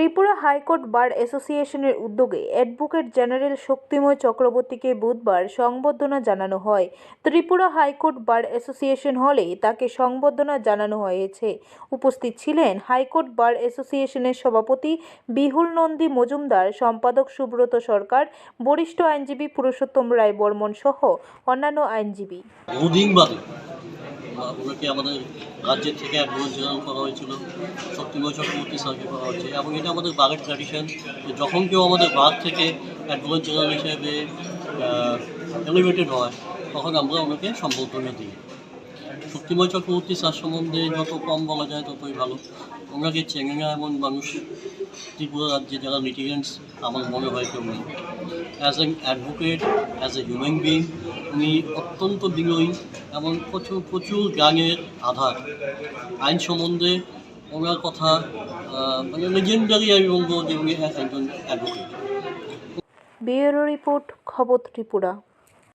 Tripura high court বার অ্যাসোসিয়েশনের উদ্যোগে advocate general শক্তিময় চক্রবর্তীকে বুধবার সংবর্ধনা জানানো হয়। ত্রিপুরা হাইকোর্ট বার অ্যাসোসিয়েশন হলে তাকে সংবর্ধনা জানানো হয়েছে। উপস্থিত ছিলেন হাইকোর্ট বার অ্যাসোসিয়েশনের সভাপতি বিহুল নন্দী মজুমদার, সম্পাদক সুব্রত সরকার, বরিষ্ঠ আইনজীবী পুরুষোত্তম রায় বর্মন সহ অন্যান্য আইনজীবী। ওনাকে আমাদের রাজ্যের থেকে অ্যাডভান্স জেনারেল করা হয়েছিল শক্তিময় চক্রবর্তী স্যারকে করা হয়েছে, এবং এটা আমাদের বাগের ট্র্যাডিশন যখন কেউ আমাদের বাগ থেকে অ্যাডভান্স জেনারেল হিসেবে এলিভেটেড হয়, তখন আমরা ওনাকে সম্বর্ধনা দিই। শক্তিময় চক্রবর্তী স্যার সম্বন্ধে যত কম বলা যায় ততই ভালো। ওনাকে না এমন মানুষ, ত্রিপুরা রাজ্যে যারা লিটিগেন্টস আমার মনে হয় কেউ নেই। As an advocate as a human being উনি অত্যন্ত বিনয়ী এবং প্রচুর প্রচুর জ্ঞানের আধার। আইন সম্বন্ধে ওনার কথা মানে লেজেন্ডারি আমি বলব যে উনি একজন অ্যাডভোকেট ব্যুরো রিপোর্ট, খবর ত্রিপুরা।